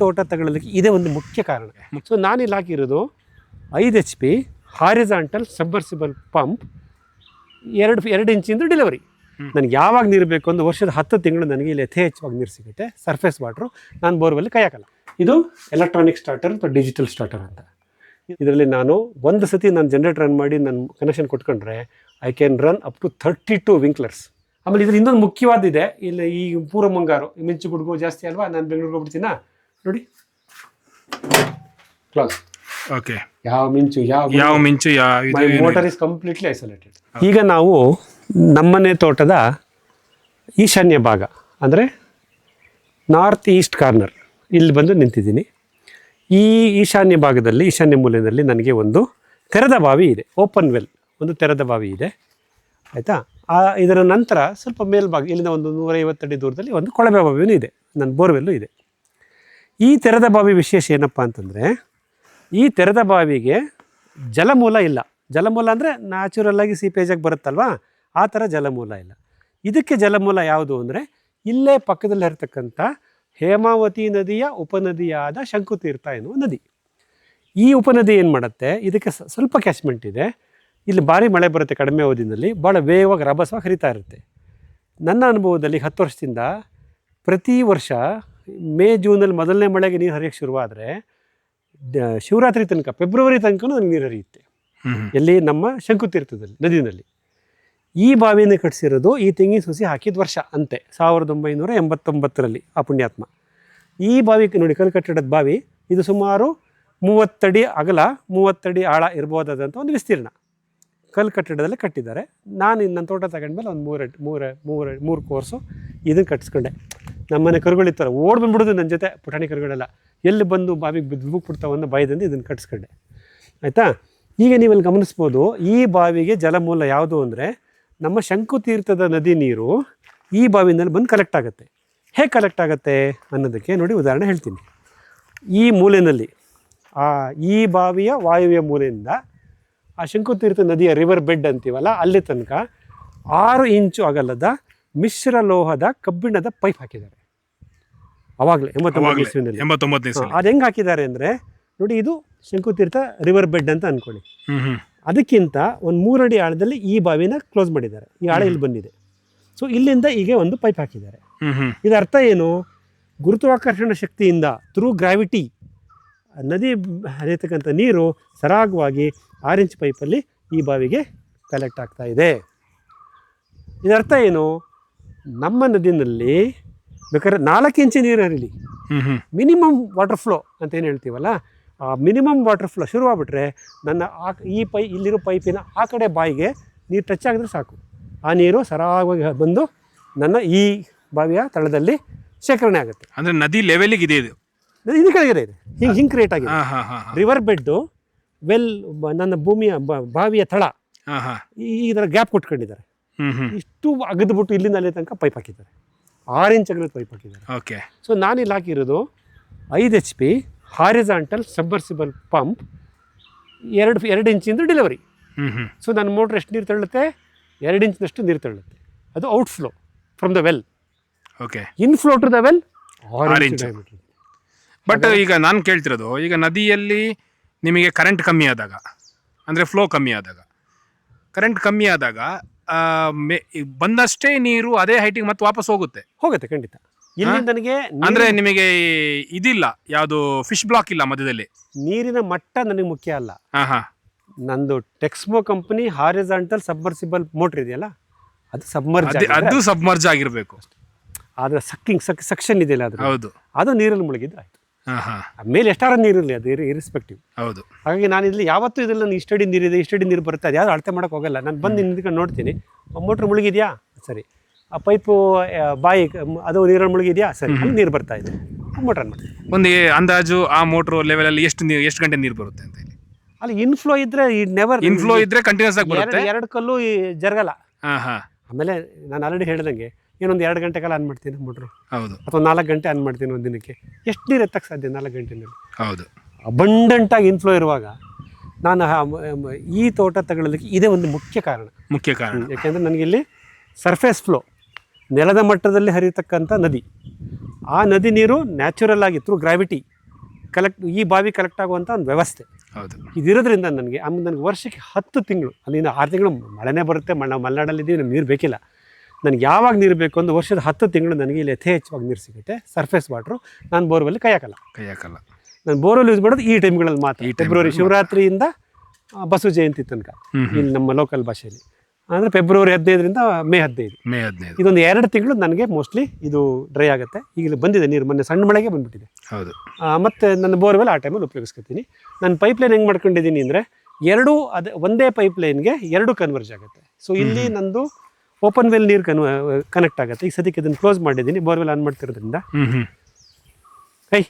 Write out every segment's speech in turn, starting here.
ತೋಟ ತಗೊಳ್ಳೋದಕ್ಕೆ ಇದೇ ಒಂದು ಮುಖ್ಯ ಕಾರಣ. ಸೊ ನಾನಿಲ್ಲಿ ಹಾಕಿರೋದು ಐದು H P horizontal submersible pump ಎರಡು ಎರಡು ಇಂಚಿಂದು ಡೆಲಿವರಿ ನನಗೆ ಯಾವಾಗ ನೀರು ಬೇಕು ಒಂದು ವರ್ಷದ ಹತ್ತು ತಿಂಗಳು ನನಗೆ ಇಲ್ಲಿ ಯಥೇಚ್ಛವಾಗಿ ನೀರು ಸಿಗುತ್ತೆ ಸರ್ಫೇಸ್ ವಾಟ್ರು ನಾನು ಬೋರ್ವೆಲ್ ಕೈ ಹಾಕಲ್ಲ. ಇದು ಎಲೆಕ್ಟ್ರಾನಿಕ್ ಸ್ಟಾರ್ಟರ್ ಅಥವಾ ಡಿಜಿಟಲ್ ಸ್ಟಾರ್ಟರ್ ಅಂತ. ಇದರಲ್ಲಿ ನಾನು ಒಂದು ಸತಿ ನಾನು ಜನರೇಟರ್ ರನ್ ಮಾಡಿ ನನ್ನ connection ಕೊಟ್ಕೊಂಡ್ರೆ I can run up to thirty two sprinklers ಆಮೇಲೆ ಇದ್ರ ಇನ್ನೊಂದು ಮುಖ್ಯವಾದಿದೆ ಇಲ್ಲಿ ಈ ಪೂರ್ವ ಮುಂಗಾರು ಈ ಮಿಂಚು ಗುಡ್ಗು ಜಾಸ್ತಿ ಅಲ್ವಾ ನಾನು ಬೆಂಗಳೂರಿಗೆ ಹೋಗ್ಬಿಡ್ತೀನಾ? ನೋಡಿ ಕ್ಲಾಸ್ ಓಕೆ ಯಾವ ಮಿಂಚು ಯಾವ ಯಾವ ಮಿಂಚು ಯಾವ ಮೋಟರ್ ಇಸ್ ಕಂಪ್ಲೀಟ್ಲಿ ಐಸೋಲೇಟೆಡ್ ಈಗ ನಾವು ನಮ್ಮನೆ ತೋಟದ ಈಶಾನ್ಯ ಭಾಗ ಅಂದರೆ ನಾರ್ತ್ ಈಸ್ಟ್ ಕಾರ್ನರ್ ಇಲ್ಲಿ ಬಂದು ನಿಂತಿದ್ದೀನಿ. ಈ ಈಶಾನ್ಯ ಭಾಗದಲ್ಲಿ ಈಶಾನ್ಯ ಮೂಲೆಯಲ್ಲಿ ನನಗೆ ಒಂದು ತೆರೆದ ಬಾವಿ ಇದೆ ಓಪನ್ ವೆಲ್ ಒಂದು ತೆರೆದ ಬಾವಿ ಇದೆ. ಆಯಿತಾ? ಆ ಇದರ ನಂತರ ಸ್ವಲ್ಪ ಮೇಲ್ಭಾಗ ಇಲ್ಲಿಂದ ಒಂದು ನೂರೈವತ್ತು ಅಡಿ ದೂರದಲ್ಲಿ ಒಂದು ಕೊಳವೆ ಬಾವಿಯೂ ಇದೆ ನನ್ನ ಬೋರ್ವೆಲ್ಲು ಇದೆ. ಈ ತೆರೆದ ಬಾವಿ ವಿಶೇಷ ಏನಪ್ಪ ಅಂತಂದರೆ, ಈ ತೆರೆದ ಬಾವಿಗೆ ಜಲಮೂಲ ಇಲ್ಲ. ಜಲಮೂಲ ಅಂದರೆ ನ್ಯಾಚುರಲ್ಲಾಗಿ ಸೀಪೇಜಾಗಿ ಬರುತ್ತಲ್ವಾ? ಆ ಥರ ಜಲಮೂಲ ಇಲ್ಲ. ಇದಕ್ಕೆ ಜಲಮೂಲ ಯಾವುದು ಅಂದರೆ, ಇಲ್ಲೇ ಪಕ್ಕದಲ್ಲಿ ಇರತಕ್ಕಂಥ ಹೇಮಾವತಿ ನದಿಯ ಉಪನದಿಯಾದ ಶಂಕುತೀರ್ಥ ಎನ್ನುವ ನದಿ. ಈ ಉಪನದಿ ಏನು ಮಾಡುತ್ತೆ? ಇದಕ್ಕೆ ಸ್ವಲ್ಪ ಕ್ಯಾಚ್ಮೆಂಟ್ ಇದೆ. ಇಲ್ಲಿ ಭಾರಿ ಮಳೆ ಬರುತ್ತೆ ಕಡಿಮೆ ಅವಧಿನಲ್ಲಿ ಭಾಳ ವೇಗವಾಗಿ ರಭಸವಾಗಿ ಹರಿತಾ ಇರುತ್ತೆ. ನನ್ನ ಅನುಭವದಲ್ಲಿ ಹತ್ತು ವರ್ಷದಿಂದ ಪ್ರತಿ ವರ್ಷ ಮೇ ಜೂನಲ್ಲಿ ಮೊದಲನೇ ಮಳೆಗೆ ನೀರು ಹರಿಯೋಕ್ಕೆ ಶುರುವಾದರೆ ಶಿವರಾತ್ರಿ ತನಕ ಫೆಬ್ರವರಿ ತನಕ ನನಗೆ ನೀರು ಹರಿಯುತ್ತೆ. ಎಲ್ಲಿ ನಮ್ಮ ಶಂಕುತೀರ್ಥದಲ್ಲಿ ನದಿನಲ್ಲಿ. ಈ ಬಾವಿಯನ್ನು ಕಟ್ಟಿಸಿರೋದು ಈ ತೆಂಗಿನ ಸಸಿ ಹಾಕಿದ ವರ್ಷ ಅಂತೆ ಸಾವಿರದ ಒಂಬೈನೂರ ಎಂಬತ್ತೊಂಬತ್ತರಲ್ಲಿ ಆ ಪುಣ್ಯಾತ್ಮ. ಈ ಬಾವಿ ನೋಡಿ ಕಲ್ ಕಟ್ಟಡದ ಬಾವಿ ಇದು ಸುಮಾರು ಮೂವತ್ತಡಿ ಅಗಲ ಮೂವತ್ತಡಿ ಆಳ ಇರ್ಬೋದಾದಂಥ ಒಂದು ವಿಸ್ತೀರ್ಣ. ಕಲ್ಲು ಕಟ್ಟಡದಲ್ಲಿ ಕಟ್ಟಿದ್ದಾರೆ. ನಾನು ನನ್ನ ತೋಟ ತಗೊಂಡ್ಮೇಲೆ ಒಂದು ಮೂರು ಮೂರು ಮೂರು ಮೂರು ಕೋರ್ಸು ಇದನ್ನು ಕಟ್ಟಿಸ್ಕೊಂಡೆ. ನಮ್ಮನೆ ಕರುಗಳಿರ್ತಾರೆ ಓಡ್ ಬಂದ್ಬಿಡೋದು ನನ್ನ ಜೊತೆ ಪುಟಾಣಿ ಕರುಗಳೆಲ್ಲ. ಎಲ್ಲಿ ಬಂದು ಬಾವಿಗೆ ಬಿದ್ದು ಬಿಡ್ತಾವನ್ನ ಬಾಯ್ದಂದು ಇದನ್ನು ಕಟ್ಸ್ಕೊಂಡೆ. ಆಯಿತಾ? ಈಗ ನೀವಲ್ಲಿ ಗಮನಿಸ್ಬೋದು, ಈ ಬಾವಿಗೆ ಜಲಮೂಲ ಯಾವುದು ಅಂದರೆ, ನಮ್ಮ ಶಂಕುತೀರ್ಥದ ನದಿ ನೀರು ಈ ಬಾವಿನಲ್ಲಿ ಬಂದು ಕಲೆಕ್ಟ್ ಆಗುತ್ತೆ. ಹೇಗೆ ಕಲೆಕ್ಟ್ ಆಗುತ್ತೆ ಅನ್ನೋದಕ್ಕೆ ನೋಡಿ ಉದಾಹರಣೆ ಹೇಳ್ತೀನಿ. ಈ ಮೂಲೆಯಲ್ಲಿ ಆ ಈ ಬಾವಿಯ ವಾಯುವ್ಯ ಮೂಲೆಯಿಂದ ಆ ಶಂಕುತೀರ್ಥ ನದಿಯ ರಿವರ್ ಬೆಡ್ ಅಂತೀವಲ್ಲ, ಅಲ್ಲಿ ತನಕ ಆರು ಇಂಚು ಅಗಲದ ಮಿಶ್ರ ಲೋಹದ ಕಬ್ಬಿಣದ ಪೈಪ್ ಹಾಕಿದ್ದಾರೆ. ಅವಾಗಲೇ ಎಂಬತ್ತೊಂಬತ್ತು ಇಸ್ವಿನಲ್ಲಿ. ಸಲ ಅದು ಹೆಂಗೆ ಹಾಕಿದ್ದಾರೆ ಅಂದರೆ ನೋಡಿ ಇದು ಶಂಕುತೀರ್ಥ ರಿವರ್ ಬೆಡ್ ಅಂತ ಅಂದ್ಕೊಳ್ಳಿ ಅದಕ್ಕಿಂತ ಒಂದು ಮೂರಡಿ ಆಳದಲ್ಲಿ ಈ ಬಾವಿನ ಕ್ಲೋಸ್ ಮಾಡಿದ್ದಾರೆ. ಈ ಆಳ ಇಲ್ಲಿ ಬಂದಿದೆ. ಸೊ ಇಲ್ಲಿಂದ ಹೀಗೆ ಒಂದು ಪೈಪ್ ಹಾಕಿದ್ದಾರೆ. ಇದರ ಅರ್ಥ ಏನು? ಗುರುತ್ವಾಕರ್ಷಣ ಶಕ್ತಿಯಿಂದ ಥ್ರೂ ಗ್ರಾವಿಟಿ ನದಿ ಹರಿಯತಕ್ಕಂಥ ನೀರು ಸರಾಗವಾಗಿ ಆರೆಂಜ್ ಪೈಪಲ್ಲಿ ಈ ಬಾವಿಗೆ ಕಲೆಕ್ಟ್ ಆಗ್ತಾ ಇದೆ. ಇದರ್ಥ ಏನು? ನಮ್ಮ ನದಿನಲ್ಲಿ ಬೇಕಾದ್ರೆ ನಾಲ್ಕು ಇಂಚು ನೀರು ಹರಿಲಿ. ಮಿನಿಮಮ್ ವಾಟರ್ ಫ್ಲೋ ಅಂತ ಏನು ಹೇಳ್ತೀವಲ್ಲ ಆ ಮಿನಿಮಮ್ ವಾಟರ್ ಫ್ಲೋ ಶುರುವಾಗ್ಬಿಟ್ರೆ ನನ್ನ ಆ ಈ ಪೈ ಇಲ್ಲಿರೋ ಪೈಪಿನ ಆ ಕಡೆ ಬಾಯಿಗೆ ನೀರು ಟಚ್ ಆಗಿದ್ರೆ ಸಾಕು. ಆ ನೀರು ಸರಾಗವಾಗಿ ಬಂದು ನನ್ನ ಈ ಬಾವಿಯ ತಳದಲ್ಲಿ ಶೇಖರಣೆ ಆಗುತ್ತೆ. ಅಂದರೆ ನದಿ ಲೆವೆಲಿಗೆ ಇದೆ ಇದು. ಇದು ಇದು ಕೆಳಗಡೆ ಇದೆ. ಹಿಂಗೆ ಹಿಂಗೆ ಕ್ರಿಯೇಟ್ ಆಗಿದೆ. ರಿವರ್ ಬೆಡ್ಡು ವೆಲ್ ನನ್ನ ಭೂಮಿಯ ಬಾವಿಯ ತಳ ಹಾ ಹಾ. ಈ ಇದರ ಥರ ಗ್ಯಾಪ್ ಕೊಟ್ಕೊಂಡಿದ್ದಾರೆ. ಇಷ್ಟು ಅಗದ್ಬಿಟ್ಟು ಇಲ್ಲಿಂದ ಅಲ್ಲಿ ತನಕ ಪೈಪ್ ಹಾಕಿದ್ದಾರೆ. ಆರು ಇಂಚ್ ಅಗಲದ ಪೈಪ್ ಹಾಕಿದ್ದಾರೆ ಓಕೆ. ಸೊ ಇಲ್ಲಿ ಹಾಕಿರೋದು ಐದು H P horizontal submersible pump ಎರಡು ಎರಡು ಇಂಚಿಂದು ಡೆಲಿವರಿ ಸೊ ನನ್ನ ಮೋಟ್ರ್ ಎಷ್ಟು ನೀರು ತಳ್ಳುತ್ತೆ ಎರಡು ಇಂಚಿನಷ್ಟು ನೀರು ತಳ್ಳುತ್ತೆ ಅದು out flow from the well okay in flow to the well. But ಈಗ ನಾನು ಕೇಳ್ತಿರೋದು ಈಗ ನದಿಯಲ್ಲಿ ನಿಮಗೆ ಕರೆಂಟ್ ಕಮ್ಮಿ ಆದಾಗ ಅಂದರೆ ಫ್ಲೋ ಕಮ್ಮಿ ಆದಾಗ ಕರೆಂಟ್ ಕಮ್ಮಿ ಆದಾಗ ಬಂದಷ್ಟೇ ನೀರು ಅದೇ ಹೈಟಿಗೆ ಮತ್ತೆ ವಾಪಸ್ ಹೋಗುತ್ತೆ. ಹೋಗುತ್ತೆ ಖಂಡಿತ. ಇಲ್ಲಿ ನನಗೆ ಅಂದ್ರೆ ನಿಮಗೆ ಇದಿಲ್ಲ ಯಾವುದು ಫಿಶ್ ಬ್ಲಾಕ್ ಇಲ್ಲ ಮಧ್ಯದಲ್ಲಿ. ನೀರಿನ ಮಟ್ಟ ನನಗೆ ಮುಖ್ಯ ಅಲ್ಲ. ನಂದು Texmo company horizontal submersible motor ಇದೆಯಲ್ಲ ಅದು ಸಬ್ಮರ್ಜ್ ಅದೇ- ಸಬ್ಮರ್ಜ್ ಆಗಿರ್ಬೇಕು. ಆದ್ರೆ ಸಕ್ಕಿಂಗ್ ಸಕ್ ಸಕ್ಷನ್ ಇದೆಯಲ್ಲ ಅದು ಹೌದು. ಅದು ನೀರಲ್ಲಿ ಮುಳುಗಿದ್ದು ಆಯ್ತು. ಮೇಲೆ ಎಷ್ಟಾರ ನೀರಿರಲಿ ಅದು ಇರಿಸ್ಪೆಕ್ಟಿವ್ ಹೌದು. ಹಾಗಾಗಿ ನಾನು ಇಲ್ಲಿ ಯಾವತ್ತೂ ಇದೆಲ್ಲ ನಾನು ಇಷ್ಟಡಿ ನೀರಿದೆ ಇಷ್ಟಡಿ ನೀರು ಬರುತ್ತೆ ಅದು ಯಾರು ಅಳತೆ ಮಾಡೋಕೆ ಹೋಗಲ್ಲ. ನಾನು ಬಂದು ನಿಂತ್ಕೊಂಡು ನೋಡ್ತೀನಿ. ಮೋಟ್ರ್ ಮುಳುಗಿದೆಯಾ? ಸರಿ. ಆ ಪೈಪು ಬಾಯಿ ಅದು ನೀರಲ್ಲಿ ಮುಳುಗಿದೆಯಾ? ಸರಿ. ನೀರು ಬರ್ತಾ ಇದೆ. ಮೋಟ್ರ್ ಮಾಡ್ತೀನಿ ಒಂದು ಅಂದಾಜು ಆ ಮೋಟ್ರ್ ಲೆವೆಲಲ್ಲಿ ಎಷ್ಟು ನೀರು ಎಷ್ಟು ಗಂಟೆ ನೀರು ಬರುತ್ತೆ ಅಂತ ಹೇಳಿ. ಅಲ್ಲಿ ಇನ್ಫ್ಲೋ ಇದ್ರೆ ನೆವರ್ ಇನ್ಫ್ಲೋ ಇದ್ರೆ ಕಂಟಿನ್ಯೂಸ್ ಆಗಿ ಬರುತ್ತೆ. ಎರಡು ಕಲ್ಲು ಜರಗಲ್ಲ. ಆಮೇಲೆ ನಾನು ಆಲ್ರೆಡಿ ಹೇಳ್ದಂಗೆ ಏನೊಂದು ಎರಡು ಗಂಟೆ ಕಾಲ ಆನ್ ಮಾಡ್ತೀನಿ ಮೋಟ್ರು ಹೌದು. ಅಥವಾ ನಾಲ್ಕು ಗಂಟೆ ಆನ್ ಮಾಡ್ತೀನಿ ಒಂದು ದಿನಕ್ಕೆ. ಎಷ್ಟು ನೀರು ಎತ್ತಕ್ಕೆ ಸಾಧ್ಯ ನಾಲ್ಕು ಗಂಟೆನಲ್ಲಿ? ಹೌದು. ಅಬಂಡೆಂಟಾಗಿ ಇನ್ಫ್ಲೋ ಇರುವಾಗ ನಾನು ಈ ತೋಟ ತಗೊಳ್ಳೋದಕ್ಕೆ ಇದೇ ಒಂದು ಮುಖ್ಯ ಕಾರಣ. ಮುಖ್ಯ ಕಾರಣ. ಯಾಕೆಂದರೆ ನನಗಿಲ್ಲಿ ಸರ್ಫೇಸ್ ಫ್ಲೋ ನೆಲದ ಮಟ್ಟದಲ್ಲಿ ಹರಿಯತಕ್ಕಂಥ ನದಿ. ಆ ನದಿ ನೀರು ನ್ಯಾಚುರಲ್ ಆಗಿ ಥ್ರೂ ಗ್ರಾವಿಟಿ ಕಲೆಕ್ಟ್ ಈ ಬಾವಿ ಕಲೆಕ್ಟ್ ಆಗುವಂಥ ಒಂದು ವ್ಯವಸ್ಥೆ. ಹೌದು. ಇದಿರೋದ್ರಿಂದ ನನಗೆ ಆಮೇಲೆ ನನಗೆ ವರ್ಷಕ್ಕೆ ಹತ್ತು ತಿಂಗಳು ಅಲ್ಲಿಂದ ಆರು ತಿಂಗಳು ಮಳೆನೇ ಬರುತ್ತೆ ಮಳೆ ಮಲೆನಾಡಲ್ಲಿದ್ದೀವಿ ನಮ್ಗೆ ನೀರು ಬೇಕಿಲ್ಲ. ನನಗೆ ಯಾವಾಗ ನೀರು ಬೇಕು ಒಂದು ವರ್ಷದ ಹತ್ತು ತಿಂಗಳು ನನಗೆ ಇಲ್ಲಿ ಯಥೇಚ್ಛವಾಗಿ ನೀರು ಸಿಗುತ್ತೆ. ಸರ್ಫೇಸ್ ವಾಟ್ರು ನಾನು ಬೋರ್ವೆಲ್ ಕೈ ಹಾಕಲ್ಲ. ಕೈ ಹಾಕಲ್ಲ. ನಾನು ಬೋರ್ವೆಲ್ ಯೂಸ್ ಮಾಡೋದು ಈ ಟೈಮ್ಗಳಲ್ಲಿ ಮಾತ್ರ. ಈ ಫೆಬ್ರವರಿ ಶಿವರಾತ್ರಿಯಿಂದ ಬಸವ ಜಯಂತಿ ತನಕ. ಇಲ್ಲಿ ನಮ್ಮ ಲೋಕಲ್ ಭಾಷೆಯಲ್ಲಿ. ಅಂದರೆ ಫೆಬ್ರವರಿ ಹದಿನೈದರಿಂದ ಮೇ ಹದಿನೈದು. ಮೇ ಹದಿನೈದು. ಇದೊಂದು ಎರಡು ತಿಂಗಳು ನನಗೆ ಮೋಸ್ಟ್ಲಿ ಇದು ಡ್ರೈ ಆಗುತ್ತೆ. ಈಗ ಇಲ್ಲಿ ಬಂದಿದೆ ನೀರು ಮೊನ್ನೆ ಸಣ್ಣ ಮಳೆಗೆ ಬಂದುಬಿಟ್ಟಿದೆ. ಹೌದು. ಮತ್ತು ಮತ್ತೆ ನನ್ನ ಬೋರ್ವೆಲ್ ಆ ಟೈಮಲ್ಲಿ ಉಪಯೋಗಿಸ್ಕೊತೀನಿ. ನಾನು ಪೈಪ್ಲೈನ್ ಹೆಂಗೆ ಮಾಡ್ಕೊಂಡಿದ್ದೀನಿ ಅಂದರೆ ಎರಡೂ ಅದೇ ಒಂದೇ ಪೈಪ್ಲೈನ್ಗೆ ಎರಡು ಕನ್ವರ್ಜ್ ಆಗುತ್ತೆ. ಸೊ ಇಲ್ಲಿ ನಂದು ಓಪನ್ ವೆಲ್ ನೀರು ಕನ್ ಕನೆಕ್ಟ್ ಆಗುತ್ತೆ. ಈಗ ಸದ್ಯಕ್ಕೆ ಇದನ್ನು ಕ್ಲೋಸ್ ಮಾಡಿದ್ದೀನಿ. Borewell on ಮಾಡ್ತಿರೋದ್ರಿಂದ. ಹೈ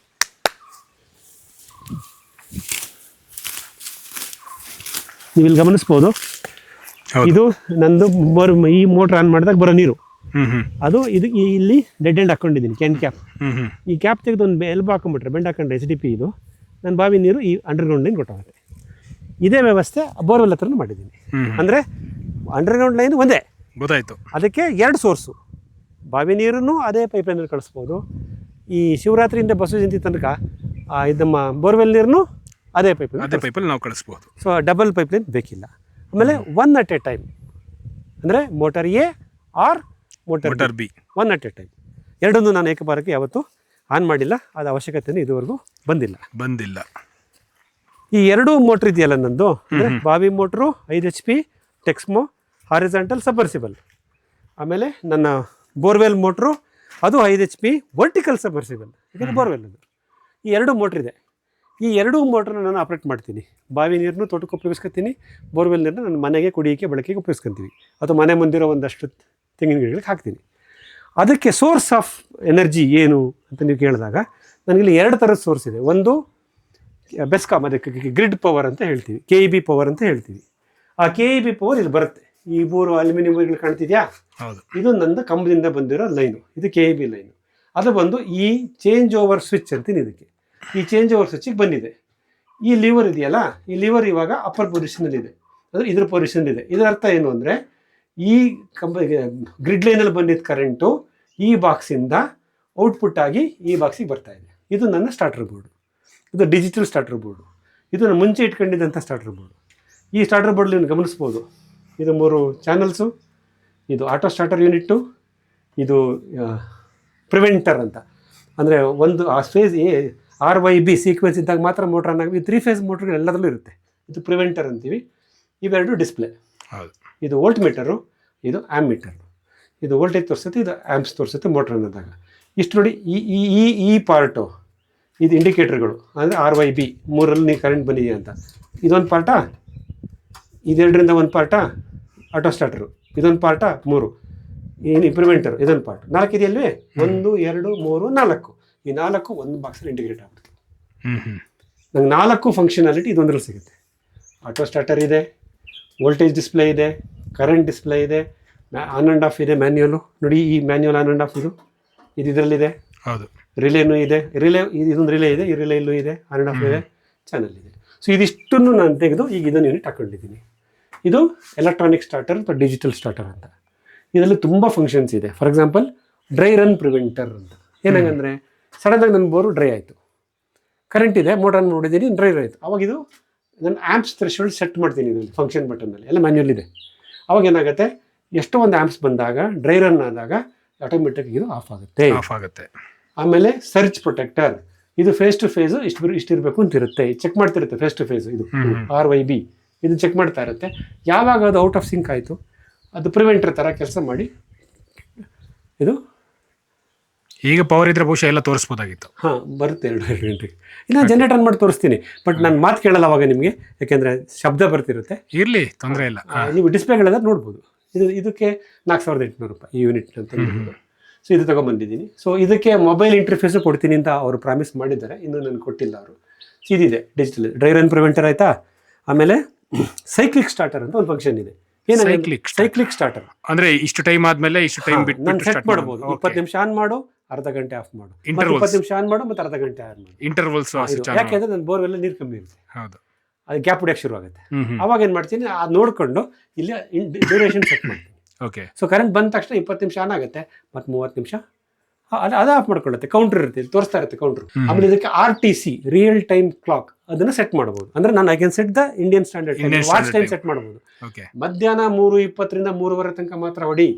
ನೀವು ಇಲ್ಲಿ ಗಮನಿಸ್ಬೋದು. ಇದು ನಂದು ಬೋರ್ ಈ ಮೋಟರ್ ಆನ್ ಮಾಡಿದಾಗ ಬರೋ ನೀರು. ಅದು ಇದು ಇಲ್ಲಿ ಡೆಡ್ ಎಂಡ್ ಹಾಕೊಂಡಿದ್ದೀನಿ ಕ್ಯಾನ್ ಕ್ಯಾಪ್ ಈ ಕ್ಯಾಪ್ ತೆಗೆದು ಒಂದು ಎಲ್ಬ್ ಹಾಕೊಂಡ್ಬಿಟ್ರೆ ಬೆಂಡ್ ಹಾಕೊಂಡ್ರೆ ಎಚ್ ಡಿ ಪಿ ಇದು ನನ್ನ ಬಾವಿ ನೀರು ಈ ಅಂಡರ್ಗ್ರೌಂಡ್ ಲೈನ್ ಕೊಟ್ಟಾಗುತ್ತೆ ಇದೇ ವ್ಯವಸ್ಥೆ ಬೋರ್ವೆಲ್ ಹತ್ರನೂ ಮಾಡಿದ್ದೀನಿ. ಅಂದರೆ ಅಂಡರ್ಗ್ರೌಂಡ್ ಲೈನ್ ಒಂದೇ. ಗೊತ್ತಾಯ್ತು. ಅದಕ್ಕೆ ಎರಡು ಸೋರ್ಸು. ಬಾವಿ ನೀರನ್ನು ಅದೇ ಪೈಪ್ಲೈನಲ್ಲಿ ಕಳಿಸ್ಬೋದು. ಈ ಶಿವರಾತ್ರಿಯಿಂದ ಬಸವ ಜಯಂತಿ ತನಕ ನಮ್ಮ ಬೋರ್ವೆಲ್ ನೀರನ್ನು ಅದೇ ಪೈಪ್ಲೈನ್ ಅದೇ ಪೈಪಲ್ಲಿ ನಾವು ಕಳಿಸ್ಬೋದು. ಸೊ ಡಬಲ್ ಪೈಪ್ಲೈನ್ ಬೇಕಿಲ್ಲ. ಆಮೇಲೆ ಒನ್ ಅಟ್ ಎ ಟೈಮ್ ಅಂದರೆ motor A or motor motor B one at a time ಎರಡನ್ನೂ ನಾನು ಏಕಬಾರಕ್ಕೆ ಯಾವತ್ತೂ ಆನ್ ಮಾಡಿಲ್ಲ. ಅದು ಅವಶ್ಯಕತೆಯೂ ಇದುವರೆಗೂ ಬಂದಿಲ್ಲ. ಬಂದಿಲ್ಲ. ಈ ಎರಡೂ ಮೋಟ್ರ್ ಇದೆಯಲ್ಲ ನಂದು? ಬಾವಿ ಮೋಟ್ರು ಐದು H P Texmo horizontal submersible ಆಮೇಲೆ ನನ್ನ ಬೋರ್ವೆಲ್ ಮೋಟ್ರು ಅದು ಐದು ಎಚ್ ಪಿ ವರ್ಟಿಕಲ್ ಸಬರ್ಸಿಬಲ್ ಯಾಕಂದರೆ ಬೋರ್ವೆಲ್ ಅದು. ಈ ಎರಡು ಮೋಟ್ರ್ ಇದೆ. ಈ ಎರಡೂ ಮೋಟ್ರನ್ನ ನಾನು ಆಪ್ರೇಟ್ ಮಾಡ್ತೀನಿ. ಬಾವಿ ನೀರನ್ನು ತೋಟಕ್ಕೆ ಉಪಯೋಗಿಸ್ಕೊತೀನಿ. ಬೋರ್ವೆಲ್ ನೀರನ್ನ ನನ್ನ ಮನೆಗೆ ಕುಡಿಯೋಕ್ಕೆ ಬಳಕೆಗೆ ಉಪಯೋಗಿಸ್ಕೊತೀವಿ ಅಥವಾ ಮನೆ ಮುಂದಿರೋ ಒಂದಷ್ಟು ತೆಂಗಿನ ಗಿಡಗಳಿಗೆ ಹಾಕ್ತೀನಿ. ಅದಕ್ಕೆ ಸೋರ್ಸ್ ಆಫ್ ಎನರ್ಜಿ ಏನು ಅಂತ ನೀವು ಕೇಳಿದಾಗ ನನಗಿಲ್ಲಿ ಎರಡು ಥರದ ಸೋರ್ಸ್ ಇದೆ. ಒಂದು ಬೆಸ್ಕಾಮ್ ಅದಕ್ಕೆ ಗ್ರಿಡ್ ಪವರ್ ಅಂತ ಹೇಳ್ತೀವಿ. ಕೆ ಇ ಬಿ ಪವರ್ ಅಂತ ಹೇಳ್ತೀವಿ. ಆ ಕೆ ಇ ಬಿ ಪವರ್ ಇಲ್ಲಿ ಬರುತ್ತೆ. ಈ ಮೂರು ಅಲ್ಯೂಮಿನಿಯಂ ವೈರ್ಗಳು ಕಾಣ್ತಿದ್ಯಾ? ಹೌದು. ಇದು ನಂದು ಕಂಬದಿಂದ ಬಂದಿರೋ ಲೈನು. ಇದು ಕೆ ಇ ಬಿ ಲೈನು. ಅದು ಬಂದು ಈ ಚೇಂಜ್ ಓವರ್ ಸ್ವಿಚ್ ಅಂತೀನಿ ಇದಕ್ಕೆ. ಈ ಚೇಂಜ್ ಓವರ್ ಸ್ವಿಚ್ಗೆ ಬಂದಿದೆ. ಈ ಲಿವರ್ ಇದೆಯಲ್ಲ ಈ ಲಿವರ್ ಇವಾಗ ಅಪ್ಪರ್ ಪೊಸಿಷನಲ್ಲಿದೆ ಅಂದರೆ ಇದ್ರ ಪೊಸಿಷನಲ್ಲಿದೆ ಇದರ ಅರ್ಥ ಏನು ಅಂದರೆ ಈ ಕಂಬ ಗ್ರಿಡ್ ಲೈನಲ್ಲಿ ಬಂದಿದ್ದ ಕರೆಂಟು ಈ ಬಾಕ್ಸಿಂದ ಔಟ್ಪುಟ್ ಆಗಿ ಈ ಬಾಕ್ಸಿಗೆ ಬರ್ತಾ ಇದೆ. ಇದು ನನ್ನ ಸ್ಟಾರ್ಟರ್ ಬೋರ್ಡು ಇದು ಡಿಜಿಟಲ್ ಸ್ಟಾರ್ಟರ್ ಬೋರ್ಡು ಇದು ನಾನು ಮುಂಚೆ ಇಟ್ಕೊಂಡಿದ್ದಂಥ ಸ್ಟಾರ್ಟರ್ ಬೋರ್ಡು ಈ ಸ್ಟಾರ್ಟರ್ ಬೋರ್ಡ್ ನೀವು ಗಮನಿಸ್ಬೋದು. ಇದು ಮೂರು ಚಾನಲ್ಸು ಇದು ಆಟೋ ಸ್ಟಾರ್ಟರ್ ಯೂನಿಟ್ಟು ಇದು ಪ್ರಿವೆಂಟರ್ ಅಂತ. ಅಂದರೆ ಒಂದು ಆ phase A R Y B sequence ಇದ್ದಾಗ ಮಾತ್ರ ಮೋಟ್ರ್ ಆನ್ ಆಗಿ ತ್ರೀ ಫೇಸ್ ಮೋಟ್ರ್ಗಳು ಎಲ್ಲದರಲ್ಲೂ ಇರುತ್ತೆ. ಇದು ಪ್ರಿವೆಂಟರ್ ಅಂತೀವಿ. ಇವೆರಡು ಡಿಸ್ಪ್ಲೇ ಹೌದು. ಇದು ವೋಲ್ಟ್ ಮೀಟರು ಇದು ಆ್ಯಮ್ ಮೀಟರು ಇದು ವೋಲ್ಟೇಜ್ ತೋರಿಸುತ್ತೆ ಇದು ಆ್ಯಮ್ಸ್ ತೋರಿಸುತ್ತೆ ಮೋಟ್ರ್ ಅನ್ನೋದಾಗ ಇಷ್ಟು ನೋಡಿ ಈ ಈ ಈ ಈ ಪಾರ್ಟು ಇದು ಇಂಡಿಕೇಟರ್ಗಳು ಅಂದರೆ ಆರ್ ವೈ ಬಿ ಮೂರಲ್ಲಿ ನೀವು ಕರೆಂಟ್ ಬಂದಿದೆಯಾ ಅಂತ. ಇದೊಂದು ಪಾರ್ಟಾ ಇದೆರಡರಿಂದ ಒಂದು ಪಾರ್ಟಾ ಆಟೋ ಸ್ಟಾರ್ಟರು. ಇದೊಂದು ಪಾರ್ಟ ಮೂರು. ಏನು ಇಂಪ್ರೂವ್ಮೆಂಟರು ಇದೊಂದು ಪಾರ್ಟ್. ನಾಲ್ಕು ಇದೆಯಲ್ವೇ? ಒಂದು ಎರಡು ಮೂರು ನಾಲ್ಕು. ಈ ನಾಲ್ಕು ಒಂದು ಬಾಕ್ಸಲ್ಲಿ ಇಂಟಿಗ್ರೇಟ್ ಆಗುತ್ತೆ ನಂಗೆ ನಾಲ್ಕು ಫಂಕ್ಷನಾಲಿಟಿ ಇದೊಂದರಲ್ಲಿ ಸಿಗುತ್ತೆ. ಆಟೋ ಸ್ಟಾರ್ಟರ್ ಇದೆ ವೋಲ್ಟೇಜ್ ಡಿಸ್ಪ್ಲೇ ಇದೆ ಕರೆಂಟ್ ಡಿಸ್ಪ್ಲೇ ಇದೆ ಆನ್ ಆ್ಯಂಡ್ ಆಫ್ ಇದೆ ಮ್ಯಾನ್ಯೂಲು ನೋಡಿ ಈ ಮ್ಯಾನ್ಯುವಲ್ ಆನ್ ಆ್ಯಂಡ್ ಆಫ್ ಇದು. ಇದು ಇದರಲ್ಲಿದೆ. ಹೌದು. ರಿಲೇನೂ ಇದೆ. ರಿಲೇ ಇದೊಂದು ರಿಲೇ ಇದೆ ಈ ರಿಲೇ ಇಲ್ಲೂ ಇದೆ ಆನ್ ಆ್ಯಂಡ್ ಆಫ್ ಇದೆ ಚಾನಲ್ ಇದೆ. ಸೊ ಇದಿಷ್ಟನ್ನು ನಾನು ತೆಗೆದು ಈಗ ಇದನ್ನು ಯೂನಿಟ್ ಹಾಕೊಂಡಿದ್ದೀನಿ. ಇದು ಎಲೆಕ್ಟ್ರಾನಿಕ್ ಸ್ಟಾರ್ಟರ್ ಅಥವಾ ಡಿಜಿಟಲ್ ಸ್ಟಾರ್ಟರ್ ಅಂತ. ಇದರಲ್ಲಿ ತುಂಬ ಫಂಕ್ಷನ್ಸ್ ಇದೆ. For example dry run preventer ಅಂತ. ಏನಂಗಂದರೆ ಸಡನ್ನಾಗಿ ನನ್ನ ಬೋರು ಡ್ರೈ ಆಯಿತು. ಕರೆಂಟ್ ಇದೆ ಮೋಟರ್ ನೋಡಿದ್ದೀನಿ ಡ್ರೈ ಆಯಿತು. ಅವಾಗ ಇದು ನಾನು ಆ್ಯಪ್ಸ್ ಥ್ರೆಶೋಲ್ಡ್ ಸೆಟ್ ಮಾಡ್ತೀನಿ ಇದರಲ್ಲಿ ಫಂಕ್ಷನ್ ಬಟನ್ನಲ್ಲಿ ಎಲ್ಲ ಮ್ಯಾನ್ಯಲ್ ಇದೆ. ಅವಾಗ ಏನಾಗುತ್ತೆ ಎಷ್ಟೋ ಒಂದು ಆ್ಯಪ್ಸ್ ಬಂದಾಗ ಡ್ರೈ ರನ್ ಆದಾಗ ಆಟೋಮೆಟಿಕ್ ಇದು ಆಫ್ ಆಗುತ್ತೆ. ಆಫ್ ಆಗುತ್ತೆ. ಆಮೇಲೆ ಸರ್ಚ್ ಪ್ರೊಟೆಕ್ಟರ್ ಇದು ಫೇಸ್ ಟು ಫೇಸ್ ಇಷ್ಟು ಇಷ್ಟಿರಬೇಕು ಅಂತ ಇರುತ್ತೆ. ಚೆಕ್ ಮಾಡ್ತಿರುತ್ತೆ ಫೇಸ್ ಟು ಫೇಸ್ ಇದು. ಆರ್ ವೈ ಬಿ ಇದು ಚೆಕ್ ಮಾಡ್ತಾ ಇರುತ್ತೆ. ಯಾವಾಗ ಅದು ಔಟ್ ಆಫ್ ಸಿಂಕ್ ಆಯಿತು ಅದು ಪ್ರಿವೆಂಟರ್ ಥರ ಕೆಲಸ ಮಾಡಿ ಇದು ಈಗ ಪವರ್ ಇದ್ರೆ ಬಹುಶಃ ಎಲ್ಲ ತೋರಿಸ್ಬೋದಾಗಿತ್ತು. ಹಾಂ ಬರುತ್ತೆ ಎರಡು ಎರಡು ಗಂಟೆಗೆ ಇಲ್ಲ ಜನರೇಟ್ ಆನ್ ಮಾಡಿ ತೋರಿಸ್ತೀನಿ ಬಟ್ ನಾನು ಮಾತು ಕೇಳಲ್ಲ ಅವಾಗ ನಿಮಗೆ ಯಾಕೆಂದರೆ ಶಬ್ದ ಬರ್ತಿರುತ್ತೆ. ಇರಲಿ ತೊಂದರೆ ಇಲ್ಲ. ನೀವು ಡಿಸ್ಪ್ಲೇಗಳೆಲ್ಲ ನೋಡ್ಬೋದು. ಇದು ಇದಕ್ಕೆ ನಾಲ್ಕು ಸಾವಿರದ ಎಂಟುನೂರು ರೂಪಾಯಿ ಈ ಯೂನಿಟ್ ಅಂತ. ಸೊ ಇದು ತೊಗೊಂಬಂದಿದ್ದೀನಿ. ಸೊ ಇದಕ್ಕೆ ಮೊಬೈಲ್ ಇಂಟರ್ಫೇಸು ಕೊಡ್ತೀನಿ ಅಂತ ಅವರು ಪ್ರಾಮಿಸ್ ಮಾಡಿದ್ದಾರೆ. ಇನ್ನೂ ನಾನು ಕೊಟ್ಟಿಲ್ಲ ಅವರು. ಇದಿದೆ ಡಿಜಿಟಲ್ ಡ್ರೈ ರನ್ ಪ್ರಿವೆಂಟರ್ ಆಯಿತಾ? ಆಮೇಲೆ ಸೈಕ್ಲಿಕ್ ಸ್ಟಾರ್ಟರ್ ಅಂತ ಒಂದು ಫಂಕ್ಷನ್ ಇದೆ. ಸೈಕ್ಲಿಕ್. ಸೈಕ್ಲಿಕ್ ಸ್ಟಾರ್ಟರ್ ಅಂದ್ರೆ ಇಷ್ಟು ಟೈಮ್ ಆದ್ಮೇಲೆ ಇಷ್ಟು ಟೈಮ್ ಬಿಟ್ಟು ನಾನು ಸೆಟ್ ಮಾಡಬಹುದು ಇಪ್ಪತ್ತು ನಿಮಿಷ ಆನ್ ಮಾಡು ಅರ್ಧ ಗಂಟೆ ಆಫ್ ಮಾಡು. ಇಪ್ಪತ್ತು ನಿಮಿಷ ಆನ್ ಮಾಡು ಮತ್ತೆ ಅರ್ಧ ಗಂಟೆ ಆನ್ ಮಾಡು. ಇಂಟರ್ವಲ್ಸ್ ಯಾಕೆಂದ್ರೆ ನನ್ನ ಬೋರ್ವೆಲ್ಲ ನೀರು ಕಮ್ಮಿ ಇರುತ್ತೆ. ಹೌದು. ಅದು ಗ್ಯಾಪ್ ಹೊಡಿಯೋಕೆ ಶುರು ಆಗುತ್ತೆ. ಅವಾಗ ಏನು ಮಾಡ್ತೀನಿ ಅದು ನೋಡಿಕೊಂಡು ಇಲ್ಲಿ ಡ್ಯೂರೇಷನ್ ಸೆಟ್ ಮಾಡ್ತೀನಿ. ಓಕೆ ಸೊ ಕರೆಂಟ್ ಬಂದ ತಕ್ಷಣ ಇಪ್ಪತ್ತು ನಿಮಿಷ ಆನ್ ಆಗುತ್ತೆ ಮತ್ತು ಮೂವತ್ತು ನಿಮಿಷ ಅದು ಅದು ಆಫ್ ಮಾಡ್ಕೊಳ್ಳುತ್ತೆ ಕೌಂಟರ್ ಇರುತ್ತೆ ತೋರಿಸ್ತಾ ಇರುತ್ತೆ ಕೌಂಟರ್ ಆಮೇಲೆ ಇದಕ್ಕೆ R T C real time clock ಅದನ್ನ ಸೆಟ್ ಮಾಡಬಹುದು ಅಂದ್ರೆ ನಾನು I can set the Indian standard time watch time set ಮಾಡಬಹುದು ಓಕೆ ಮಧ್ಯಾಹ್ನ ಮೂರು ಇಪ್ಪತ್ತರಿಂದ ಮೂರುವರೆ ತನಕ ಮಾತ್ರ ಹೊಡಿ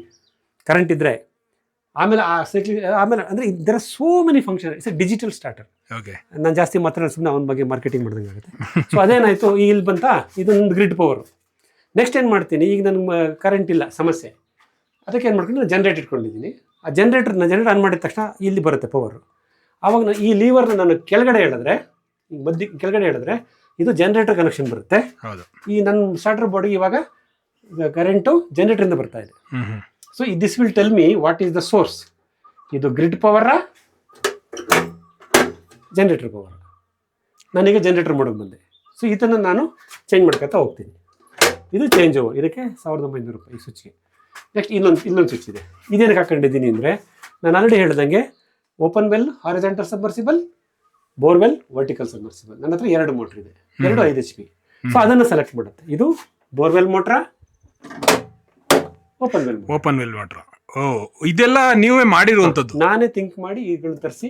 ಕರೆಂಟ್ ಇದ್ರೆ ಆಮೇಲೆ ಆ ಸೆಟ್ಲಿ ಆಮೇಲೆ ಅಂದ್ರೆ ಇದರ so many function it's digital starter okay ನಾನು ಜಾಸ್ತಿ ಮಾತ್ರ ಸುಮ್ಮನೆ ಅವನ ಬಗ್ಗೆ ಮಾರ್ಕೆಟಿಂಗ್ ಮಾಡ್ದಂಗೆ ಆಗುತ್ತೆ. ಸೊ ಅದೇನಾಯಿತು ಈಗ ಇಲ್ಲಿ ಬಂತ ಇದೊಂದು ಗ್ರಿಡ್ ಪವರ್ ನೆಕ್ಸ್ಟ್ ಏನು ಮಾಡ್ತೀನಿ ಈಗ ನನಗೆ ಕರೆಂಟ್ ಇಲ್ಲ ಸಮಸ್ಯೆ. ಅದಕ್ಕೆ ಏನು ಮಾಡ್ಕೊಂಡು ಜನ್ರೇಟ್ ಇಟ್ಕೊಂಡಿದ್ದೀನಿ. ಆ ಜನ್ರೇಟರ್ನ ಜನರೇಟ್ ಆನ್ ಮಾಡಿದ ತಕ್ಷಣ ಇಲ್ಲಿ ಬರುತ್ತೆ ಪವರ್ ಆವಾಗ ನಾನು ಈ ಲೀವರ್ನ ನಾನು ಕೆಳಗಡೆ ಹೇಳಿದ್ರೆ ಈಗ ಮಧ್ಯ ಕೆಳಗಡೆ ಹೇಳಿದ್ರೆ ಇದು ಜನರೇಟರ್ ಕನೆಕ್ಷನ್ ಬರುತ್ತೆ. ಈ ನನ್ನ ಸ್ಟಾರ್ಟರ್ ಬಾಡಿ ಇವಾಗ ಕರೆಂಟು ಜನ್ರೇಟರಿಂದ ಬರ್ತಾ ಇದೆ. So this will tell me what is the source ಇದು ಗ್ರಿಡ್ ಪವರಾ ಜನರೇಟರ್ ಪವರ್ ನನಗೆ ಜನ್ರೇಟರ್ ಮಾಡೋಕೆ ಬಂದೆ. ಸೊ ಇದನ್ನು ನಾನು ಚೇಂಜ್ ಮಾಡ್ಕೊತಾ ಹೋಗ್ತೀನಿ. ಇದು ಚೇಂಜ್ ಓವರ್ ಇದಕ್ಕೆ ಸಾವಿರದ ಒಂಬೈನೂರು ರೂಪಾಯಿ ಈ ಸ್ವಿಚ್ಗೆ ನೆಕ್ಸ್ಟ್ ಇನ್ನೊಂದು ಇನ್ನೊಂದು ಸ್ವಿಚ್ ಇದೆ. ಇದೇನಕ್ಕೆ ಹಾಕೊಂಡಿದ್ದೀನಿ ಅಂದರೆ ನಾನು ಆಲ್ರೆಡಿ ಹೇಳ್ದಂಗೆ open well horizontal submersible borewell vertical submersible ನನ್ನ ಹತ್ರ ಎರಡು ಮೋಟ್ರ್ ಇದೆ. ಎರಡು ಐದು ಎಚ್ ಪಿ ಸೊ ಅದನ್ನು ಸೆಲೆಕ್ಟ್ ಮಾಡುತ್ತೆ ಇದು ಬೋರ್ವೆಲ್ ಮೋಟ್ರ ಓಪನ್ ವೆಲ್ ಓಪನ್ ವೆಲ್ ಮೋಟ್ರ ಓ ಇದೆಲ್ಲ ನೀವೇ ಮಾಡಿರುವಂಥದ್ದು ನಾನೇ ಥಿಂಕ್ ಮಾಡಿ ಈಗಳು ತರಿಸಿ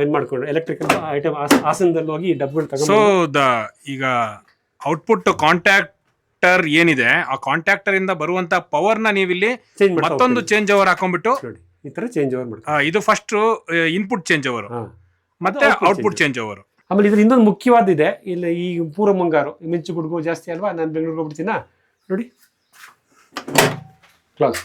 ಇದು ಮಾಡ್ಕೊಂಡು ಎಲೆಕ್ಟ್ರಿಕಲ್ ಐಟಮ್ ಆಸನದಲ್ಲಿ ಹೋಗಿ ಈ ತಗೊಂಡು ಸೊ ದ ಈಗ ಔಟ್ಪುಟ್ ಕಾಂಟ್ಯಾಕ್ಟರ್ ಏನಿದೆ ಆ ಕಾಂಟ್ಯಾಕ್ಟರ್ ಇಂದ ಬರುವಂತ ಪವರ್ನ ನೀವಿಲ್ಲಿ ಚೇಂಜ್ ಮತ್ತೊಂದು ಚೇಂಜ್ ಓವರ್ ಹಾಕೊಂಡ್ಬಿಟ್ಟು ನೋಡಿ ಈ ತರ ಚೇಂಜ್ ಓವರ್ ಆ, ಇದು ಫಸ್ಟ್ ಇನ್ಪುಟ್ ಚೇಂಜ್ ಓವರ್ ಹಾ. ಮತ್ತೆ output ಔಟ್ಪುಟ್ ಚೇಂಜ್ ಓವರ್ ಆಮೇಲೆ ಇದ್ರ ಇನ್ನೊಂದು ಮುಖ್ಯವಾದ ಇದೆ ಇಲ್ಲಿ ಈ ಪೂರ್ವ ಮುಂಗಾರು ಮಿಂಚು ಗುಡ್ಗು ಜಾಸ್ತಿ ಅಲ್ವಾ ನಾನು ಬೆಂಗಳೂರಿಗೆ ಹೋಗ್ಬಿಡ್ತೀನಾ? ನೋಡಿ. ಕ್ಲಾಸ್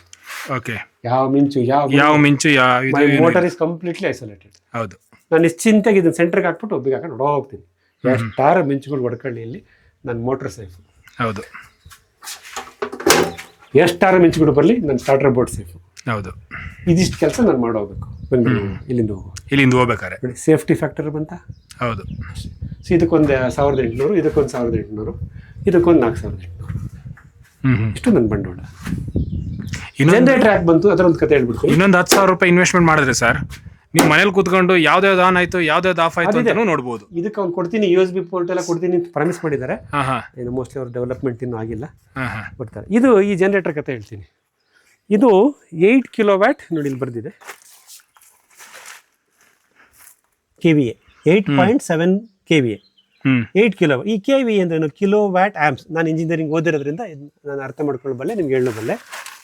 ಓಕೆ ಯಾವ ಮಿಂಚು ಯಾವ ಯಾವ ಮಿಂಚು ಯಾವ ಇದು ಮೈ ಏನು ಮೋಟರ್. ಇಸ್ ಕಂಪ್ಲೀಟ್ಲಿ ಐಸೋಲೇಟೆಡ್ ಹೌದು. ನಾನು ನಿಶ್ಚಿಂತೆಗೆ ಇದನ್ನ ಸೆಂಟ್ರಿಗೆ ಹಾಕ್ಬಿಟ್ಟು ಒಬ್ಬಿಗೆ ಹಾಕೊಂಡು ಹೋಗ್ತೀನಿ. ಎಷ್ಟಾರ ಮಿಂಚುಗಳು ಹೊಡ್ಕೊಳ್ಳಿ ಇಲ್ಲಿ ನನ್ನ ಮೋಟರ್ ಸೇಫ್ ಹೌದು. ಎಷ್ಟಾರ ಮಿಂಚುಗಳು ಬರಲಿ ನನ್ನ ಸ್ಟಾರ್ಟರ್ ಬೋರ್ಡ್ ಸೇಫ್ ಹೌದು. ಇದಿಷ್ಟು ಕೆಲಸ ನಾನು ಮಾಡೋಗ್ಬೇಕು ಬೆಂಗಳೂರು ಇಲ್ಲಿಂದ ಹೋಗು. ಇಲ್ಲಿಂದ ಹೋಗ್ಬೇಕಾರೆ ಸೇಫ್ಟಿ ಫ್ಯಾಕ್ಟರ್ ಬಂತ? ಹೌದು. ಸೊ ಇದಕ್ಕೊಂದು ಸಾವಿರದ ಎಂಟುನೂರು ಇದಕ್ಕೊಂದು ಸಾವಿರದ ಎಂಟುನೂರು ಇದಕ್ಕೊಂದು ನಾಲ್ಕು ಸಾವಿರದ ಎಂಟುನೂರು. ಇಷ್ಟು ನನ್ನ ಬಂಡವಾಳ. ಇನ್ನೊಂದು ಜನರೇಟರ್ ಯಾಕೆ ಬಂತು ಅದರ ಒಂದು ಕತೆ ಹೇಳ್ಬಿಡ್ತೀನಿ. ಇನ್ನೊಂದು ಹತ್ತು ಸಾವಿರ ರೂಪಾಯಿ ಇನ್ವೆಸ್ಟ್ಮೆಂಟ್ ಮಾಡಿದ್ರೆ ಸರ್ ನೀವು ಮನೇಲಿ ಕೂತ್ಕೊಂಡು ಯಾವ್ದಾವ್ದು ಆನ್ ಆಯ್ತು ಯಾವ್ದಾವ್ದು ಆಫ್ ಆಯ್ತು ಅಂತ ನೋಡಬಹುದು ನೋಡ್ಬೋದು. ಇದಕ್ಕೆ ಅವ್ನು ಕೊಡ್ತೀನಿ ಯು ಎಸ್ ಬಿ ಪೋರ್ಟ್ ಎಲ್ಲ ಕೊಡ್ತೀನಿ ಅಂತ ಪ್ರಾಮಿಸ್ ಮಾಡಿದ್ದಾರೆ. ಹಾ ಹಾ. ಇನ್ನು ಮೋಸ್ಟ್ಲಿ ಅವ್ರ ಡೆವಲಪ್ಮೆಂಟ್ ಇನ್ನೂ ಆಗಿಲ್ಲ. ಹಾ ಹಾ. ಕೊಡ್ತಾರೆ ಇದು ಈ ಜನರೇಟರ್ ಕತೆ ಹೇಳ್ತೀನಿ. ಇದು ಏಯ್ಟ್ ಕಿಲೋ ವ್ಯಾಟ್ ನೋಡಿ ಇಲ್ಲಿ ಬರೆದಿದೆ. K V A eight point seven K V A hmm. Eight kilo ಈ ಕೆ ವಿ ಅಂದ್ರೇನು ಕಿಲೋ ವ್ಯಾಟ್ ಆ್ಯಮ್ಸ್ ನಾನು ಇಂಜಿನಿಯರಿಂಗ್ ಓದಿರೋದ್ರಿಂದ ಇದ್ನ ನಾನು ಅರ್ಥ ಮಾಡ್ಕೊಳ್ಬಲ್ಲೆ ನಿಮ್ಗೆ ಹೇಳಬಲ್ಲೆ.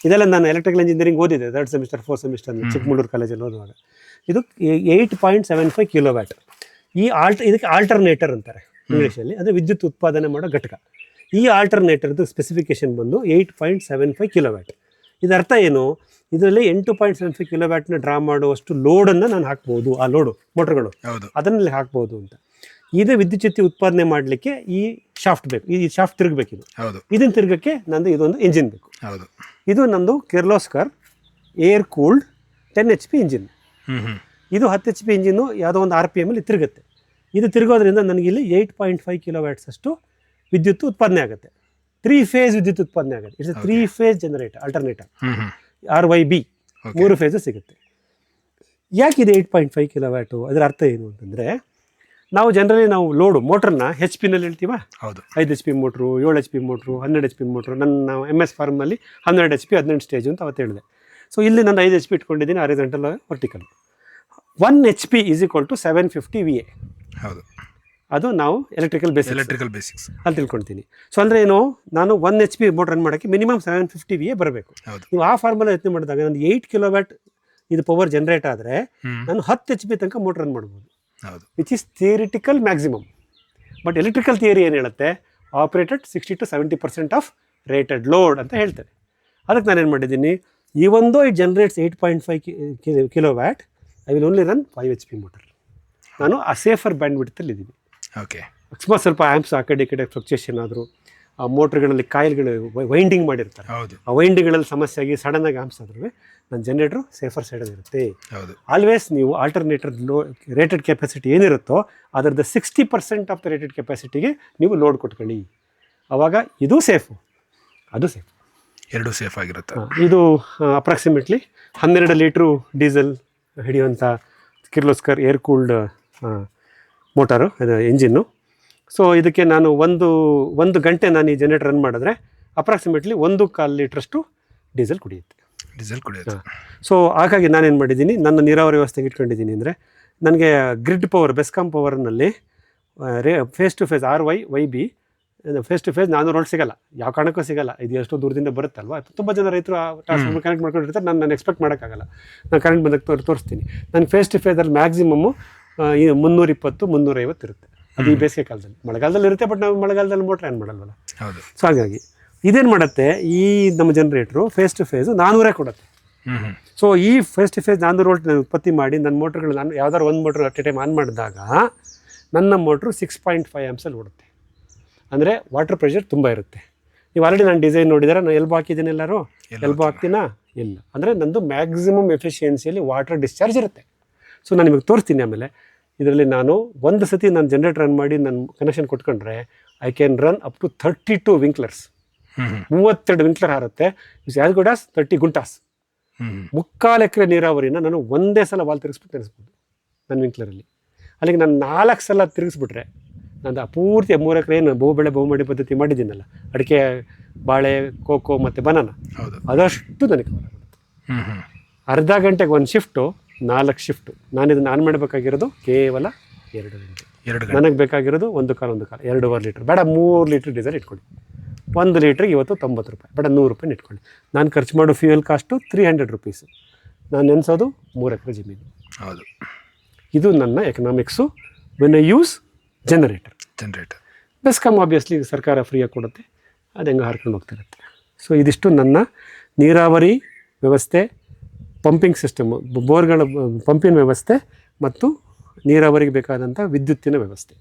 ಇದೆಲ್ಲ ನಾನು ಎಲೆಕ್ಟ್ರಿಕಲ್ ಇಂಜಿನಿಯರಿಂಗ್ ಓದಿದೆ third semester fourth semester Chikkamagaluru ಕಾಲೇಜಲ್ಲಿ ಓದುವಾಗ. ಇದು eight point seven five kilo watt ಈ ಆಲ್ಟ್ ಇದಕ್ಕೆ ಆಲ್ಟರ್ನೇಟರ್ ಅಂತಾರೆ ಇಂಗ್ಲೀಷಲ್ಲಿ ಅಂದರೆ ವಿದ್ಯುತ್ ಉತ್ಪಾದನೆ ಮಾಡೋ ಘಟಕ. ಈ ಆಲ್ಟರ್ನೇಟರ್ದು ಸ್ಪೆಸಿಫಿಕೇಶನ್ ಬಂದು eight point seven five kilo watt ಇದರ ಅರ್ಥ ಏನು? ಇದರಲ್ಲಿ ಎಂಟು ಪಾಯಿಂಟ್ ಸೆವೆನ್ ಫೈವ್ ಕಿಲೋ ವ್ಯಾಟ್ನ ಡ್ರಾ ಮಾಡುವಷ್ಟು ಲೋಡನ್ನು ನಾನು ಹಾಕ್ಬೋದು ಆ ಲೋಡು ಮೋಟ್ರ್ಗಳು ಹೌದು. ಅದನ್ನಲ್ಲಿ ಹಾಕ್ಬೋದು ಅಂತ. ಇದು ವಿದ್ಯುಚ್ಛಕ್ತಿ ಉತ್ಪಾದನೆ ಮಾಡಲಿಕ್ಕೆ ಈ ಶಾಫ್ಟ್ ಬೇಕು ಈ ಶಾಫ್ಟ್ ತಿರುಗಬೇಕು ಇದು. ಹೌದು. ಇದನ್ನು ತಿರುಗಕ್ಕೆ ನಂದು ಇದೊಂದು ಇಂಜಿನ್ ಬೇಕು. ಹೌದು. ಇದು ನಂದು Kirloskar air cooled ten H P engine ಇದು ಹತ್ತು ಎಚ್ ಪಿ ಇಂಜಿನ್ನು ಯಾವುದೋ ಒಂದು ಆರ್ ಪಿ ಎಮ್ಮಲ್ಲಿ ತಿರುಗುತ್ತೆ. ಇದು ತಿರುಗೋದ್ರಿಂದ ನನಗೆ ಇಲ್ಲಿ eight point five kilo watts ಅಷ್ಟು ವಿದ್ಯುತ್ ಉತ್ಪಾದನೆ ಆಗುತ್ತೆ. ತ್ರೀ ಫೇಸ್ ವಿದ್ಯುತ್ ಉತ್ಪಾದನೆ ಆಗುತ್ತೆ. It's three phase generator alternator R Y B ಮೂರು ಫೇಸು ಸಿಗುತ್ತೆ. ಯಾಕೆ ಇದು eight point five kilo watt ಅದರ ಅರ್ಥ ಏನು ಅಂತಂದರೆ ನಾವು ಜನರಲಿ ನಾವು ಲೋಡು ಮೋಟ್ರನ್ನ ಹೆಚ್ ಪಿನಲ್ಲಿ ಹೇಳ್ತೀವ? ಹೌದು. ಐದು ಎಚ್ ಪಿ ಮೋಟ್ರು ಏಳು ಎಚ್ ಪಿ ಮೋಟ್ರು ಹನ್ನೆರಡು ಎಚ್ ಪಿ ಮೋಟ್ರು. ನನ್ನ ನಾವು ಎಂ ಎಸ್ ಫಾರ್ಮಲ್ಲಿ ಹನ್ನೆರಡು ಎಚ್ ಪಿ ಹದಿನೆಂಟು ಸ್ಟೇಜ್ ಅಂತ ಅವತ್ತು ಹೇಳಿದೆ. ಸೊ ಇಲ್ಲಿ ನಾನು ಐದು ಎಚ್ ಪಿ ಇಟ್ಕೊಂಡಿದ್ದೀನಿ horizontal vertical one H P is equal to seven fifty V A ಹೌದು. ಅದು ನಾವು ಎಲೆಕ್ಟ್ರಿಕಲ್ ಬೇಸ್ ಎಲೆಕ್ಟ್ರಿಕಲ್ ಬೇಸಿಕ್ಸ್ ಅಂತ ತಿಳ್ಕೊಳ್ತೀನಿ ಸೊ ಅಂದರೆ ಏನು ನಾನು one H P motor run ಮಾಡೋಕ್ಕೆ minimum seven fifty V A ಬರಬೇಕು. ಹೌದು. ನೀವು ಆ ಫಾರ್ಮುಲಾ ಯತ್ನ ಮಾಡಿದಾಗ ನಾನು ಏಯ್ಟ್ ಕಿಲೋ ವ್ಯಾಟ್ ಇದು ಪವರ್ ಜನರೇಟ್ ಆದರೆ ನಾನು ಹತ್ತು ಎಚ್ ಪಿ ತನಕ ಮೋಟ್ರ್ ರನ್ ಮಾಡ್ಬೋದು. ಹೌದು. Which is theoretical maximum but electrical theory ಏನು ಹೇಳುತ್ತೆ? Operated sixty to seventy percent of rated load ಅಂತ ಹೇಳ್ತಾರೆ ಅದಕ್ಕೆ ನಾನು ಏನು ಮಾಡಿದ್ದೀನಿ? ಈ ಒಂದು it generates eight point five kilo watt I will only run five H P motor ನಾನು ಆ ಸೇಫರ್ ಬ್ಯಾಂಡ್ ಬಿಡ್ತಲ್ಲಿ ಇದ್ದೀನಿ. ಓಕೆ ಅಕಸ್ಮಾತ್ ಸ್ವಲ್ಪ ಆ್ಯಮ್ಸ್ ಆ ಕಡೆ ಈ ಕಡೆ ಫ್ಲಕ್ಚುಯೇಷನ್ ಆದರೂ ಆ ಮೋಟ್ರ್ಗಳಲ್ಲಿ ಕಾಯಿಲ್ಗಳು ವೈಂಡಿಂಗ್ ಮಾಡಿರ್ತಾರೆ. ಹೌದು. ಆ ವೈಂಡಿಂಗ್ಗಳಲ್ಲಿ ಸಮಸ್ಯೆ ಆಗಿ ಸಡನ್ನಾಗಿ ಆ್ಯಮ್ಸ್ ಆದ್ರೂ ನನ್ನ ಜನ್ರೇಟ್ರು ಸೇಫರ್ ಸೈಡಲ್ಲಿ ಇರುತ್ತೆ. ಹೌದು. ಆಲ್ವೇಸ್ ನೀವು ಆಲ್ಟರ್ನೇಟರ್ ಲೋ ರೇಟೆಡ್ ಕೆಪಾಸಿಟಿ ಏನಿರುತ್ತೋ ಅದರದ sixty percent of the rated ಕೆಪಾಸಿಟಿಗೆ ನೀವು ಲೋಡ್ ಕೊಟ್ಕೊಳ್ಳಿ. ಆವಾಗ ಇದು ಸೇಫು ಅದು ಸೇಫ್ ಎರಡು ಸೇಫ್ ಆಗಿರುತ್ತೆ. ಇದು ಅಪ್ರಾಕ್ಸಿಮೇಟ್ಲಿ ಹನ್ನೆರಡು ಲೀಟ್ರು ಡೀಸೆಲ್ ಹಿಡಿಯುವಂಥ ಕಿರ್ಲೋಸ್ಕರ್ ಏರ್ ಕೂಲ್ಡ್ ಮೋಟಾರು ಅದು ಇಂಜಿನ್ನು ಸೊ ಇದಕ್ಕೆ ನಾನು ಒಂದು ಒಂದು ಗಂಟೆ ನಾನು ಈ ಜನರೇಟರ್ ರನ್ ಮಾಡಿದ್ರೆ ಅಪ್ರಾಕ್ಸಿಮೇಟ್ಲಿ ಒಂದು ಕಾಲು ಲೀಟ್ರಷ್ಟು ಡೀಸೆಲ್ ಕುಡಿಯುತ್ತೆ. ಡೀಸೆಲ್ ಕುಡಿಯುತ್ತೆ. ಸೊ ಹಾಗಾಗಿ ನಾನೇನು ಮಾಡಿದ್ದೀನಿ ನನ್ನ ನೀರಾವರಿ ವ್ಯವಸ್ಥೆಗೆ ಇಟ್ಕೊಂಡಿದ್ದೀನಿ ಅಂದರೆ ನನಗೆ ಗ್ರಿಡ್ ಪವರ್ ಬೆಸ್ಕಾಂ ಪವರ್ನಲ್ಲಿ ರೇ phase to phase R Y Y B phase to phase ನಾನ್ನೂರು ವೋಲ್ಟ್ ಸಿಗಲ್ಲ. ಯಾವ ಕಾರಣಕ್ಕೂ ಸಿಗಲ್ಲ. ಇದು ಎಷ್ಟೋ ದೂರದಿಂದ ಬರುತ್ತಲ್ವಾ? ತುಂಬ ಜನ ರೈತರು ಟ್ರಾನ್ಸ್ಫಾರ್ಮರ್ ಕನೆಕ್ಟ್ ಮಾಡ್ಕೊಂಡಿರ್ತಾರೆ ನಾನು ನಾನು ಎಕ್ಸ್ಪೆಕ್ಟ್ ಮಾಡೋಕ್ಕಾಗಲ್ಲ. ನಾನು ಕರೆಂಟ್ ಬಂದಾಗ ತೋರ್ ತೋರಿಸ್ತೀನಿ. ನಾನು ಫೇಸ್ ಟು ಫೇಸಲ್ಲಿ ಮ್ಯಾಕ್ಸಿಮಮ್ಮು ಈ ಮುನ್ನೂರಿಪ್ಪತ್ತು ಮುನ್ನೂರೈವತ್ತು ಇರುತ್ತೆ. ಅದು ಈ ಬೇಸಿಗೆ ಕಾಲದಲ್ಲಿ. ಮಳೆಗಾಲದಲ್ಲಿ ಇರುತ್ತೆ ಬಟ್ ನಾವು ಮಳೆಗಾಲದಲ್ಲಿ ಮೋಟ್ರ್ ಏನು ಮಾಡಲ್ವಲ್ಲ? ಹೌದು. ಸೊ ಹಾಗಾಗಿ ಇದೇನು ಮಾಡುತ್ತೆ? ಈ ನಮ್ಮ ಜನ್ರೇಟ್ರು ಫೇಸ್ ಟು ಫೇಸು ನಾನ್ನೂರೇ ಕೊಡುತ್ತೆ. ಸೊ ಈ ಫೇಸ್ ಟು ಫೇಸ್ ನಾನ್ನೂರು ವೋಲ್ಟ್ ನಾನು ಉತ್ಪತ್ತಿ ಮಾಡಿ ನನ್ನ ಮೋಟ್ರ್ಗಳು ನಾನು ಯಾವ್ದಾದ್ರು ಒಂದು motor at a time on ಮಾಡಿದಾಗ ನನ್ನ ಮೋಟ್ರು ಸಿಕ್ಸ್ ಪಾಯಿಂಟ್ ಫೈವ್ ಆ್ಯಮ್ಸಲ್ಲಿ ಓಡುತ್ತೆ. ಅಂದರೆ ವಾಟರ್ ಪ್ರೆಷರ್ ತುಂಬ ಇರುತ್ತೆ. ನೀವು ಆಲ್ರೆಡಿ ನಾನು ಡಿಸೈನ್ ನೋಡಿದರೆ ನಾನು ಎಲ್ಬೋ ಹಾಕಿದ್ದೀನಿ ಎಲ್ಲರೂ? ಎಲ್ಬೋ ಹಾಕ್ತೀನಾ? ಇಲ್ಲ. ಅಂದರೆ ನಂದು ಮ್ಯಾಕ್ಸಿಮಮ್ ಎಫಿಷಿಯನ್ಸಿಯಲ್ಲಿ ವಾಟರ್ ಡಿಸ್ಚಾರ್ಜ್ ಇರುತ್ತೆ. ಸೊ ನಾನು ನಿಮಗೆ ತೋರಿಸ್ತೀನಿ ಆಮೇಲೆ. ಇದರಲ್ಲಿ ನಾನು ಒಂದು ಸತಿ ನಾನು ಜನ್ರೇಟ್ ರನ್ ಮಾಡಿ ನಾನು connection ಕೊಟ್ಕೊಂಡ್ರೆ I can run up to thirty two sprinklers ಮೂವತ್ತೆರಡು sprinkler ಹಾರುತ್ತೆ. As good as thirty guntas ಮುಕ್ಕಾಲು ಎಕರೆ ನೀರಾವರಿನ ನಾನು ಒಂದೇ ಸಲ ವಾಲ್ ತಿರುಗಿಸ್ಬಿಟ್ಟು ತಿರುಗಿಸ್ಬೋದು ನನ್ನ ವಿಂಕ್ಲರಲ್ಲಿ ಅಲ್ಲಿಗೆ ನಾನು ನಾಲ್ಕು ಸಲ ತಿರುಗಿಸ್ಬಿಟ್ರೆ ನಾನು ಪೂರ್ತಿ ಮೂರು ಎಕರೆ ಏನು ಬಹು ಬೆಳೆ ಬಹುಮಡಿ ಪದ್ಧತಿ ಮಾಡಿದ್ದೀನಲ್ಲ. ಅಡಿಕೆ ಬಾಳೆ ಕೋಕೋ ಮತ್ತು ಬನಾನ. ಹೌದು. ಅದಷ್ಟು ನನಗೆ ಅರ್ಧ ಗಂಟೆಗೆ ಒಂದು ಶಿಫ್ಟು ನಾಲ್ಕು ಶಿಫ್ಟು ನಾನು ಇದನ್ನು ಆನ್ ಮಾಡಬೇಕಾಗಿರೋದು ಕೇವಲ ಎರಡು ಗಂಟೆ. ಎರಡು ನನಗೆ ಬೇಕಾಗಿರೋದು ಒಂದು ಕಾಲ ಒಂದು ಕಾಲ. ಎರಡೂವರೆ ಲೀಟ್ರ್. ಬೇಡ ಮೂರು ಲೀಟ್ರ್ ಡೀಸೆಲ್ ಇಟ್ಕೊಳ್ಳಿ. ಒಂದು ಲೀಟ್ರಿಗೆ ಇವತ್ತು ತೊಂಬತ್ತು ರೂಪಾಯಿ. ಬೇಡ ನೂರು ರೂಪಾಯಿ ಇಟ್ಕೊಳ್ಳಿ. ನಾನು ಖರ್ಚು ಮಾಡೋ fuel cost three hundred rupees ನಾನು ನೆನೆಸೋದು ಮೂರು ಎಕರೆ ಜಮೀನು. ಹೌದು. ಇದು ನನ್ನ economics when I use generator generator BESCOM obviously ಸರ್ಕಾರ ಫ್ರೀಯಾಗಿ ಕೊಡುತ್ತೆ. ಅದು ಹೆಂಗೆ ಹಾರ್ಕೊಂಡು ಹೋಗ್ತಿರುತ್ತೆ ಸೊ ಇದಿಷ್ಟು ನನ್ನ ನೀರಾವರಿ ವ್ಯವಸ್ಥೆ ಪಂಪಿಂಗ್ ಸಿಸ್ಟಮು ಬೋರ್ಗಳ ಪಂಪಿನ ವ್ಯವಸ್ಥೆ ಮತ್ತು ನೀರಾವರಿಗೆ ಬೇಕಾದಂಥ ವಿದ್ಯುತ್ತಿನ ವ್ಯವಸ್ಥೆ.